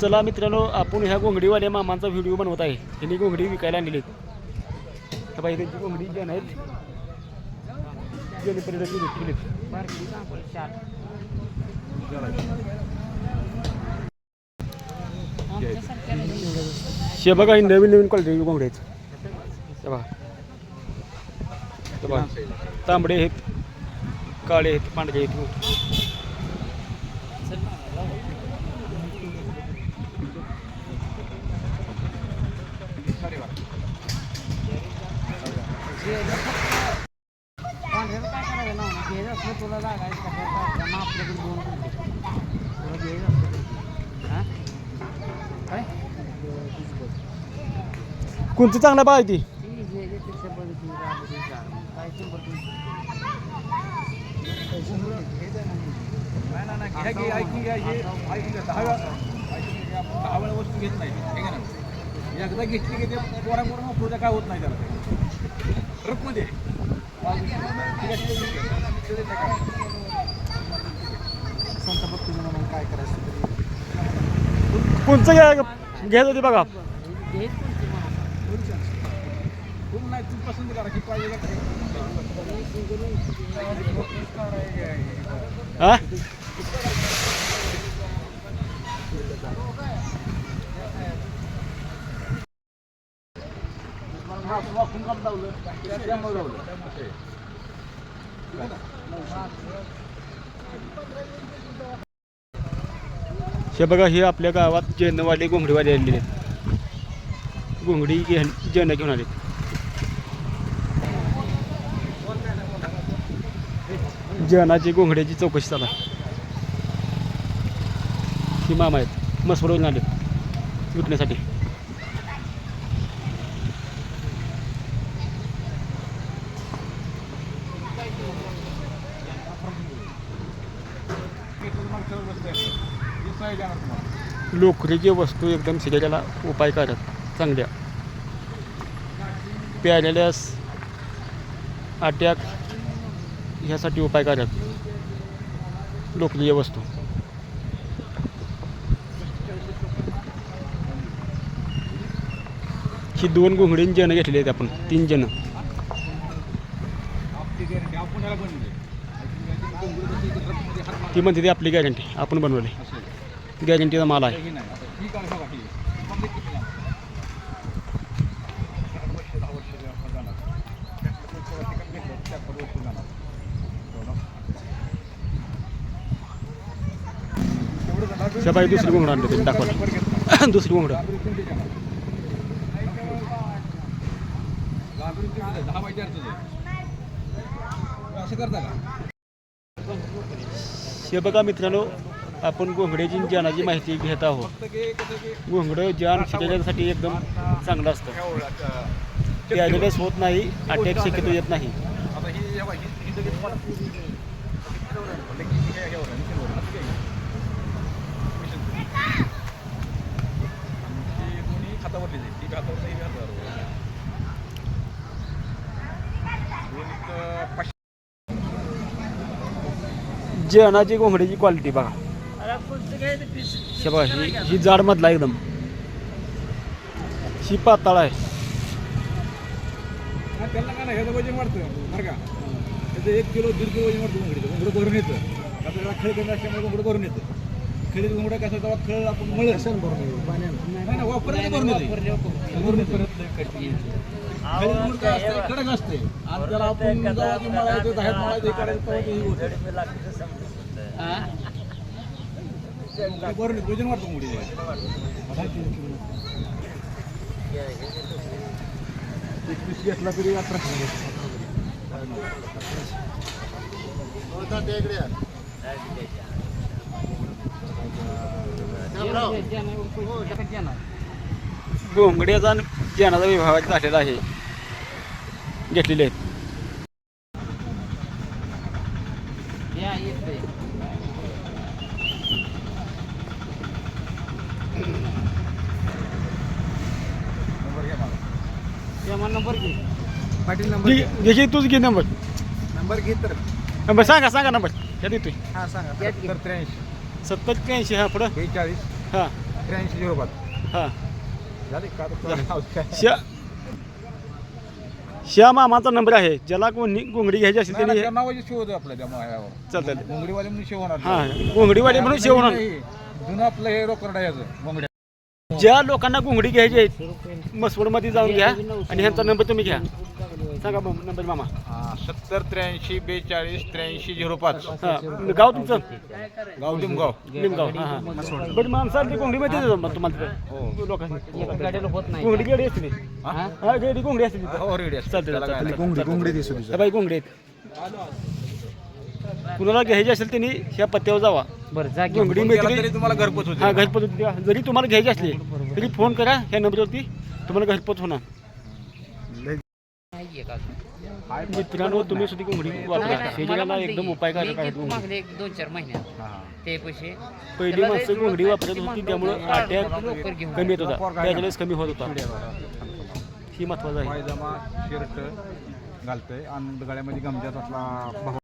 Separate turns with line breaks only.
चला मित्रांनो आपण ह्या घोंगडीवाल्या मामांचा व्हिडिओ बनवत आहे. त्यांनी घोंगडी विकायला आणलेली आहेत. तर बाई त्यांची घोंगडी जी आहेत शे बघा नवीन नवीन क्वालिटी घोंगडे आहेत. बघा. तांबडे आहेत काळे आहेत पांढरे आहेत
पांढऱ्याला काय करायचं ना घ्यायचं असलं तुला लागायचं आपल्याकडे दोन तुला घ्यायचं असलं हां काय
कोणती चांगला पाहिजे ती
ती?
नाही, की, ऐकून घ्या, हे दहा वेळा वस्तू घेत नाही एकदा घेतली की ते पोरा पोरा काय होत नाही त्याला. ट्रकमध्ये.
संत भक्ती म्हणून काय करायचं
कोणचं घ्या घ्यायचं ते बघा.
घ्यायचं
नाही तू पसंत करा की पाहिजे का
हा?
वाकून काम लावलं त्यामुळे लावलं
हे बघा हे आपल्या गावात जैनवाले घोंगडीवाले आलेले आहेत. घोंगडी घेऊन जैन घेऊन आले जनाची घोंगड्याची चौकशी चाला ही मामा आहेत. मसवडून आले विकण्यासाठी लोकरीची वस्तू एकदम शरीराला उपायकारक चांगल्या. पॅरेलस अटॅक ह्यासाठी उपायकारक लोकरीय वस्तू. ही दोन घोंगडीन जण घेतलेली आहेत आपण तीन जण ती म्हणते ती आपली गॅरंटी आपण बनवली. गॅरंटीचा माल आहे. सबाई दुसरी घोंगडं आणलं ते दाखवलं दुसरी घोंगडं
असं
हे बघा मित्रांनो आपण घोंगड्याची ज्ञानाची माहिती घेत आहोत. घोंगडं ज्ञान शरीरासाठी एकदम चांगलं असतं. त्याने होत नाही अटॅक शक्यतो येत नाही. जेवणाची घोंगड्याची क्वालिटी बघा. हे बघा ही ही जाडमधला एकदम. ही पाताळ आहे.
त्यांना काय नाही ह्याचं वजन वाढतं बरं का? त्याचं एक किलो दीड किलो वजन वाढतं घोंगडीचं घोंगडं भरून येतं. आपल्याला खेळ कमी असल्यामुळे भरून येतं. खेळीत कसं तेव्हा खेळ आपण मळ भरून येते? भरून येतं. काय असतं कडक असते. आणि त्याला आपण मळायचं मळायचं करायचं तेव्हा ते होतं. ते एक पीस घेतला तरी अठरा
घोंगड्याचा आणि जेनाचा विभाग झालेला आहे. घेतलेले आहेत
या येते तेव्हा नंबर घे.
पाटील
घे- घे. तूच घे नंबर.
नंबर घे तर.
नंबर सांगा सांगा नंबर. ह्या देतोय.
हा सांगा.
त्यात घे.
तर त्र्याऐंशी.
सत्तर त्र्याऐंशी हा पुढं.
बेचाळीस.
हां.
त्र्याऐंशी झिरो पाच.
हां.
झाले का आता? तुला नाव काय?
श्या श्या मामाचा नंबर आहे. ज्याला कोणी घोंगडी घ्यायची असेल
नाही,
त्यांनी
त्या नावाची शिव होतं आपल्या त्या ह्यावर
चालतं
मुंगडीवाले म्हणून शिव होणार.
हां घोंगडीवाडी म्हणून शेवणार
नाही, जुनं आपलं हे रोकड आहे याचं मुंगड्या
ज्या लोकांना घोंगडी घ्यायची आहे मसवडमध्ये जाऊन घ्या आणि ह्यांचा नंबर तुम्ही घ्या. सांगा मग नंबर मामा.
सत्तर त्र्याऐंशी बेचाळीस त्र्याऐंशी झिरो पाच.
हां गाव तुमचं?
गाव लिमगाव
निमगाव हां हां. बट माणसाला घोंगडीमध्ये तुम्हाला? तिथं लोकांनी
गाडीला होत नाही.
घोंगडी गेडी असते.
हा?
हा गेडी घोंगडी असते
हो रेडी. नाही.
घोंगडी-
घोंगडी दिसू.
बाई घोंगडी आहेत. कुणाला घ्यायची असेल त्यांनी ह्या पत्त्यावर जावा.
बरं जा घेऊन.
घोंगडी
फोन केला
मिळते
तरी तुम्हाला घरपोच
हा
होते
घरपोच द्या जरी तुम्हाला घ्यायची असली तरी फोन करा ह्या नंबरवरती तुम्हाला घरपोच होणार.
नाहीये का
मित्रांनो तुम्ही सुद्धा घोंगडी वापरा. शरीराला एकदम उपायकारक आहे घोंगडी
मागले एक दोन चार महिन्यात. ते पैसे
पहिली माणसं घोंगडी वापरत होती त्यामुळं अटॅक
लवकर घेऊन
कमी येत होता. त्यावेळेस कमी होत होता. ही महत्वाचं आहे.
पायजमा शर्ट घालतोय आणि गळ्यामध्ये गमजात आपला